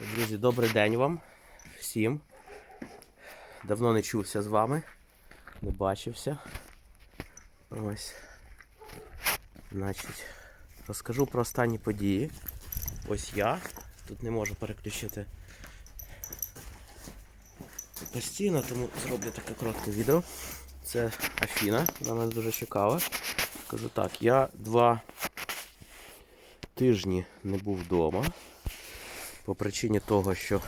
Друзі, добрий день вам всім. Давно не чувся з вами, не бачився. Ось. Значить, розкажу про останні події. Ось я. Тут не можу переключити постійно, тому зроблю таке коротке відео. Це Афіна, вона мене дуже цікава. Кажу так, я два тижні не був вдома по причині того, що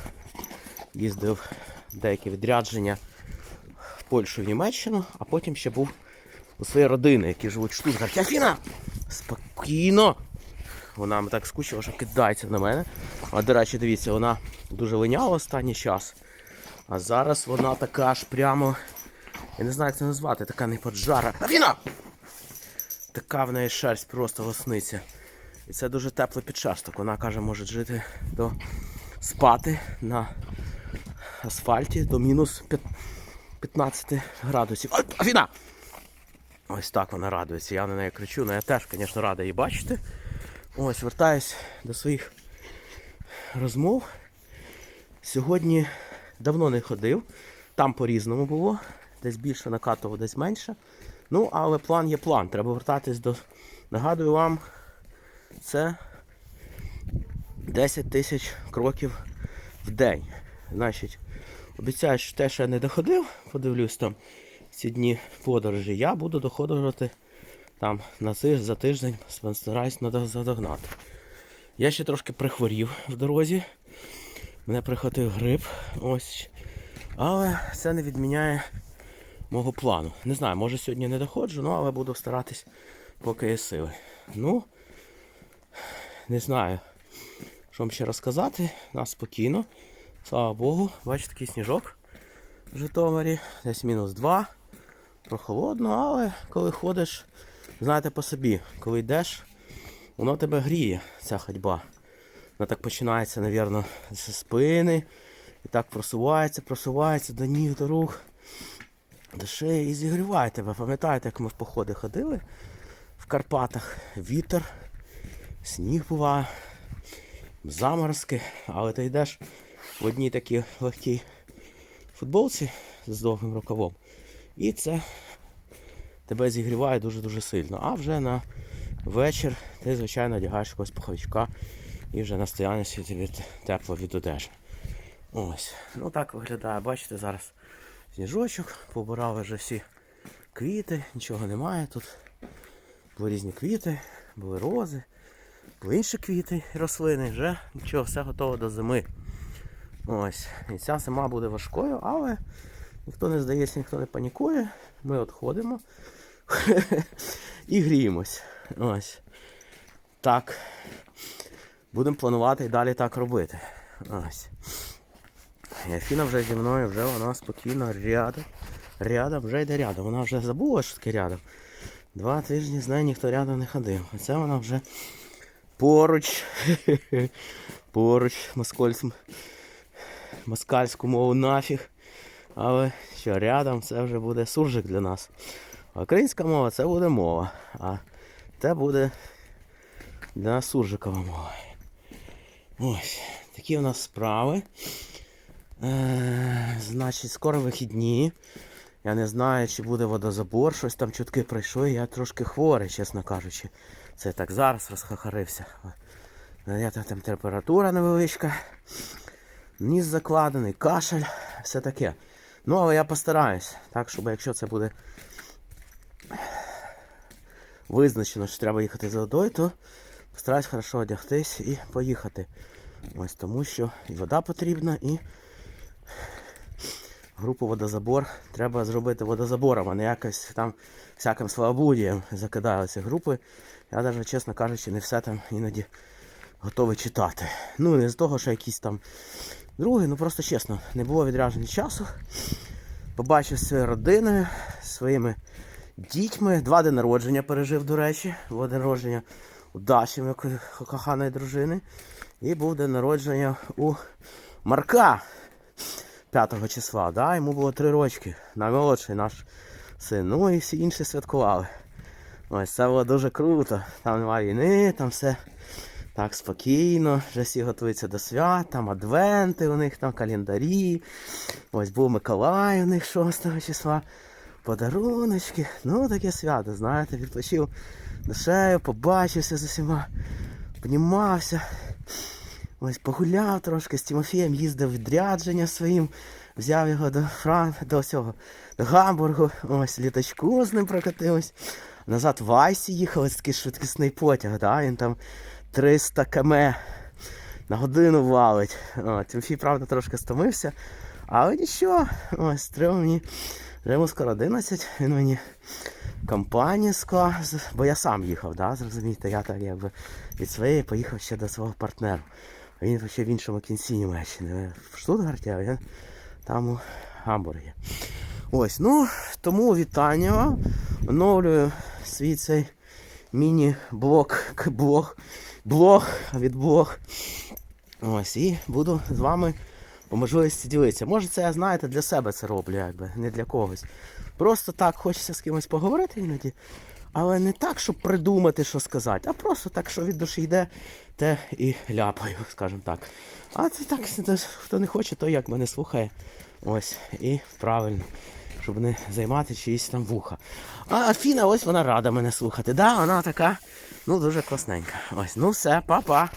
їздив деякі відрядження в Польщу в Німеччину, а потім ще був у своїй родини, які живуть в Штутгарті. Афіна! Спокійно! Вона так скучила, що кидається на мене. А до речі, дивіться, вона дуже линяла останній час. А зараз вона така аж прямо. Я не знаю, як це назвати, така не поджара. Афіна! Така в неї шерсть просто лосниця. І це дуже теплий підшерсток. Вона каже, може жити до спати на асфальті до мінус 15 градусів. Афіна! Ось так вона радується. Я на неї кричу, але я теж, звісно, рада її бачити. Ось, вертаюсь до своїх розмов. Сьогодні давно не ходив. Там по-різному було. Десь більше накатував, десь менше. Ну, але план є план. Треба вертатись до. Нагадую вам, це 10 тисяч кроків в день. Значить, обіцяю, що те, що я не доходив, подивлюсь там ці дні подорожі, я буду доходити там на тиж, за тиждень, стараюсь задогнати. Я ще трошки прихворів в дорозі. Мене прихватив грип. Ось. Але це не відміняє мого плану. Не знаю, може сьогодні не доходжу, ну але буду старатись, поки є сили. Ну, не знаю, що вам ще розказати. Нас спокійно. Слава Богу, бачите, такий сніжок в Житомирі. Десь мінус 2. Прохолодно, але коли ходиш, знаєте по собі, коли йдеш, воно тебе гріє, ця ходьба. Вона так починається, мабуть, зі спини. І так просувається, просувається до ніг, до рук, до шиї і зігріває тебе. Пам'ятаєте, як ми в походи ходили в Карпатах, вітер, сніг буває, заморозки, але ти йдеш в одній такій легкій футболці з довгим рукавом. І це тебе зігріває дуже-дуже сильно. А вже на вечір ти, звичайно, одягаєш якогось пуховичка і вже на стоянці тобі тепло від одежі. Ось. Ну так виглядає, бачите, зараз сніжочок, побирали вже всі квіти, нічого немає. Тут були різні квіти, були рози, інші квіти, рослини, вже нічого, все готово до зими. Ось. І ця зима буде важкою, але ніхто не здається, ніхто не панікує. Ми от і гріємось. Ось. Так. Будемо планувати і далі так робити. Ось. Афіна вже зі мною, вже вона спокійно рядом. Рядом, вже йде рядом. Вона вже забула, що таке рядом. Два тижні з нею ніхто рядом не ходив. А це вона вже поруч. поруч москальську, москальську мову нафіг. Але що рядом це вже буде суржик для нас. А українська мова це буде мова. А це буде для нас суржикова мова. Ось, такі у нас справи. Е, значить, скоро вихідні. Я не знаю, чи буде водозабор, щось там чутки пройшло. Я трошки хворий, чесно кажучи. Це так зараз розхахарився. Там температура невеличка. Ніс закладений, кашель, все таке. Ну, але я постараюсь, так, щоб якщо це буде визначено, що треба їхати за водою, то постараюсь хорошо одягтись і поїхати. Ось тому що і вода потрібна, і групу водозабор треба зробити водозабором, а не якось там всяким славоблудієм закидаю ці групи. Я навіть, чесно кажучи, не все там іноді готовий читати. Ну, не з того, що якісь там другі, ну просто чесно, не було відрядження часу. Побачив зі своєю родиною, своїми дітьми. Два дні народження пережив, до речі. Було день народження у Даші, коханої дружини. І був день народження у Марка 5 числа. Да? Йому було три рочки. Наймолодший наш син. Ну і всі інші святкували. Ось це було дуже круто. Там немає війни, там все Так, спокійно, вже всі готуються до свят, там адвенти у них, там календарі. Ось був Миколай у них 6 числа. Подаруночки. Ну, таке свято, знаєте, відпочив душею, побачився з усіма, обнімався. Ось погуляв трошки з Тимофієм, їздив відрядження своїм, взяв його до Фран... до цього, до Гамбургу, ось літачку з ним прокатились. Назад в Айсі ось такий швидкісний потяг, да? він там 300 км на годину валить. О, Тимофій, правда, трошки стомився, але нічого, ось треба мені, вже йому скоро 11, він мені компанію склав, бо я сам їхав, да? зрозумієте, я так якби від своєї поїхав ще до свого партнера. Він ще в іншому кінці Німеччини. В Штутгарті, а він там у Гамбургі. Ось, ну, тому вітання вам. Оновлюю свій цей міні-блог, блог, блог від блог. Ось, і буду з вами по можливості ділитися. Може, це я знаєте, для себе це роблю, якби, не для когось. Просто так хочеться з кимось поговорити іноді. Але не так, щоб придумати, що сказати, а просто так, що від душі йде, те і ляпаю, скажімо так. А це так, хто не хоче, той як мене слухає. Ось, і правильно, щоб не займати чиїсь там вуха. А Афіна, ось вона рада мене слухати. Да, вона така, ну дуже класненька. Ось, ну все, па-па.